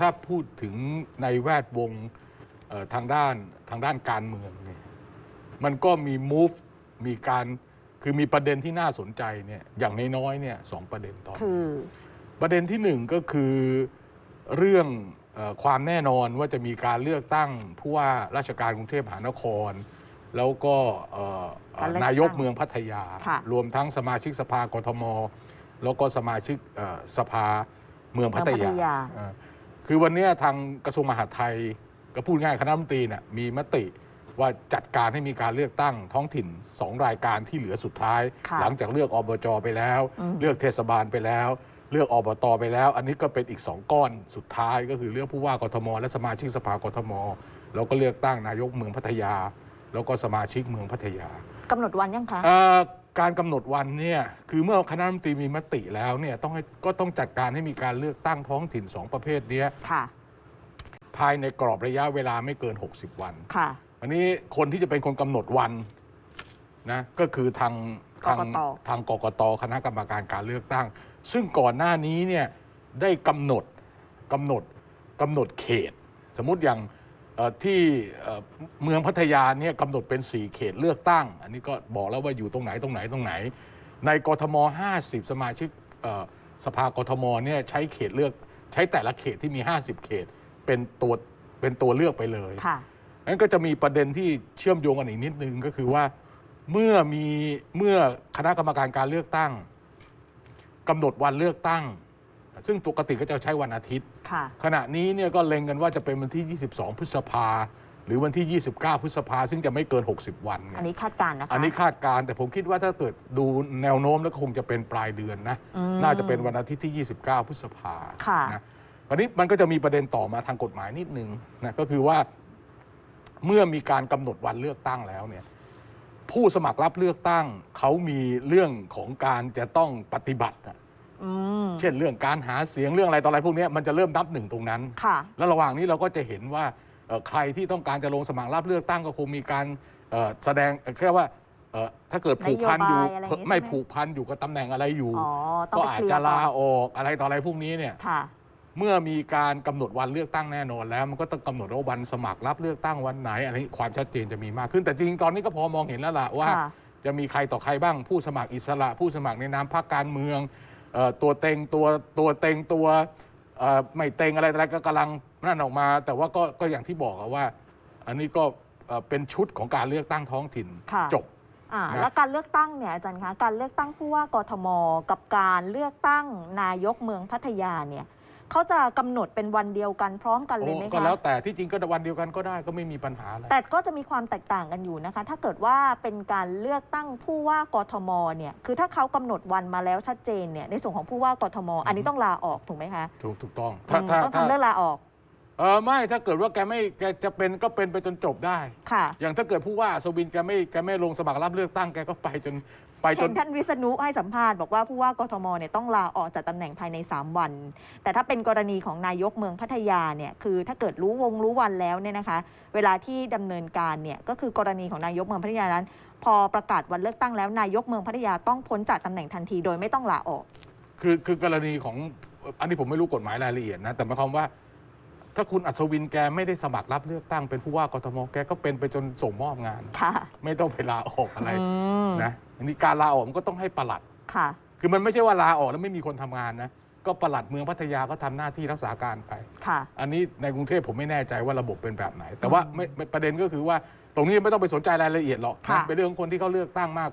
ถ้าพูดถึงในแวดวงเอ่อทางด้านทางด้านการเมืองเนี่ยมันก็มี move มีการคือมีประเด็นที่น่าสนใจเนี่ยอย่างน้อยๆเนี่ยสองประเด็นตอนนี้คือ ประเด็นที่หนึ่งก็คือเรื่องเออความแน่นอนว่าจะมีการเลือกตั้งผู้ว่าราชการกรุงเทพมหานคร แล้วก็เอ่อเอ่อการเลือกตั้งนายกเมืองพัทยาค่ะรวมทั้งสมาชิกสภากทม แล้วก็สมาชิกเอ่อสภาเมืองพัทยาเอ่อ คือวันเนี้ยทางกระทรวงมหาดไทยก็พูดง่ายคณะรัฐมนตรีเนี่ยมีมติว่าจัดการให้มีการเลือกตั้งท้องถิ่นสองรายการที่เหลือสุดท้าย ค่ะหลังจากเลือกอบจไปแล้ว อืม เลือกเทศบาลไปแล้ว เลือกอบตไปแล้ว อันนี้ก็เป็นอีกสองก้อนสุดท้าย ก็คือเลือกผู้ว่ากทม และสมาชิกสภากทม แล้วก็เลือกตั้งนายกเมืองพัทยา แล้วก็สมาชิกเมืองพัทยากำหนดวันยังคะ เอ่อ การกำหนดวันเนี่ยคือเมื่อคณะรัฐมนตรีมีมติแล้วเนี่ยต้องให้ก็ต้องจัดการให้มีการเลือกตั้งท้องถิ่นสองประเภทเนี้ยค่ะภายในกรอบระยะเวลาไม่เกิน 60 วันค่ะอันนี้คนที่จะเป็นคนกำหนดวันนะก็คือทางทางกกตทางกกตคณะกรรมการการเลือกตั้ง ซึ่งก่อนหน้านี้เนี่ยได้กำหนดกำหนดกำหนดเขต สมมุติอย่างเอ่อ ที่เอ่อเมืองพัทยาเนี่ยกำหนดเป็น 4 เขตเลือกตั้ง อันนี้ก็บอกแล้วว่าอยู่ตรงไหนตรงไหนตรงไหน ในกทม 50 สมาชิกเอ่อสภากทมเนี่ยใช้เขตเลือกใช้แต่ละเขตที่มี 50 เขตเป็นตัวเป็นตัวเลือกไปเลยค่ะนั้นก็จะมีประเด็นที่เชื่อมโยงกันอีกนิดนึงก็คือว่าเมื่อมีเมื่อคณะกรรมการการเลือกตั้งกำหนดวันเลือกตั้ง ซึ่งปกติก็จะใช้วันอาทิตย์ ค่ะ ขณะนี้เนี่ยก็เล็งกันว่าจะเป็นวันที่ 22 พฤษภา หรือวันที่ 29 พฤษภา ซึ่งจะไม่เกิน 60 วันไงอันนี้คาดการณ์นะคะอันนี้คาดการณ์แต่ผมคิดว่าถ้าเกิดดูแนวโน้มแล้วคงจะเป็นปลายเดือนนะ อืม น่าจะเป็นวันอาทิตย์ที่ 29 พฤษภาค่ะ นะวันนี้มันก็จะมีประเด็นต่อมาทางกฎหมายนิดนึงนะก็คือว่า เมื่อมีการกำหนดวันเลือกตั้งแล้วเนี่ย ผู้สมัครรับเลือกตั้งเขามีเรื่องของการจะต้องปฏิบัติอะ อืม เช่นเรื่องการหาเสียงเรื่องอะไรต่ออะไรพวกเนี้ยมันจะเริ่มนับหนึ่งตรงนั้นค่ะแล้วระหว่างนี้เราก็จะเห็นว่าเอ่อใครที่ต้องการจะลงสมัครรับเลือกตั้งก็คงมีการเอ่อแสดงเอ่อแค่ว่าเอ่อถ้าเกิดผูกพันอยู่นโยบายอะไรอย่างงี้ไม่ใช่ไหมผูกพันอยู่กับตำแหน่งอะไรอยู่อ๋อต้องก็ไปอาเคจลียจะร์ก่ลาอนออกอะไรต่ออะไรพวกนี้เนี่ยค่ะเมื่อมีการกำหนดวันเลือกตั้งแน่นอนแล้ว มันก็ต้องกำหนดว่าวันสมัครรับเลือกตั้งวันไหนอะไรความชัดเจนจะมีมากขึ้น แต่จริงๆตอนนี้ก็พอมองเห็นแล้วล่ะว่าค่ะจะมีใครต่อใครบ้างผู้สมัครอิสระ ผู้สมัครในนามพรรคการเมือง เอ่อตัวเต็งตัวตัวเต็งตัวเอ่อไม่เต็งอะไรอะไรก็กำลังนั่นออกมา แต่ว่าก็ก็อย่างที่บอกอะว่า อันนี้ก็เอ่อเป็นชุดของการเลือกตั้งท้องถิ่นค่ะ จบ อ่านะ แล้วการเลือกตั้งเนี่ยอาจารย์คะการเลือกตั้งผู้ว่ากทม กับการเลือกตั้งนายกเมืองพัทยาเนี่ย เขาจะกำหนดเป็นวันเดียวกันพร้อมกันเลยไหมโอ้ก็คะแล้วแต่ที่จริงก็วันเดียวกันก็ได้ก็ไม่มีปัญหาอะไรแต่ก็จะมีความแตกต่างกันอยู่นะคะ ถ้าเกิดว่าเป็นการเลือกตั้งผู้ว่ากทมเนี่ยคือถ้าเขากำหนดวันมาแล้วชัดเจนเนี่ยในส่วนของผู้ว่ากทม อันนี้ต้องลาออกถูกไหมคะถูกถูกต้องอืถ้ามถ้าต้องถ้าทำเรื่องลาออก เออไม่ถ้าเกิดว่าแกไม่แกจะเป็นก็เป็นไปจนจบได้ ค่ะ อย่างถ้าเกิดผู้ว่าสวินแกไม่แกไม่ลงสมัครรับเลือกตั้งแกก็ไปจนไปจเห็นน ท่านวิษณุให้สัมภาษณ์บอกว่าผู้ว่ากทมเนี่ยต้องลาออกจากตำแหน่งภายใน 3 วัน แต่ถ้าเป็นกรณีของนายกเมืองพัทยาเนี่ยคือถ้าเกิดรู้วงรู้วันแล้วเนี่ยนะคะ เวลาที่ดำเนินการเนี่ยก็คือกรณีของนายกเมืองพัทยานั้น พอประกาศวันเลือกตั้งแล้วนายกเมืองพัทยาต้องพ้นจากตำแหน่งทันทีโดยไม่ต้องลาออก คือคือกรณีของอันนี้ผมไม่รู้กฎหมายรายละเอียดนะ แต่หมายความว่า ถ้าคุณอัศวินแกไม่ได้สมัครรับเลือกตั้งเป็นผู้ว่ากทมแกก็เป็นไปจนส่งมอบงาน ค่ะ ไม่ต้องไปลาออกอะไรอืม นะอันนี้การลาออกมันก็ต้องให้ปลัด ค่ะ คือมันไม่ใช่ว่าลาออกแล้วไม่มีคนทำงานนะก็ปลัดเมืองพัทยาก็ทำหน้าที่รักษาการไป ค่ะ อันนี้ในกรุงเทพผมไม่แน่ใจว่าระบบเป็นแบบไหน แต่ว่าไม่ไม่ประเด็นก็คือว่าตรงนี้ไม่ต้องไปสนใจรายละเอียดหรอกนะค่ะ เป็นเรื่องของคนที่เขาเลือกตั้งมาก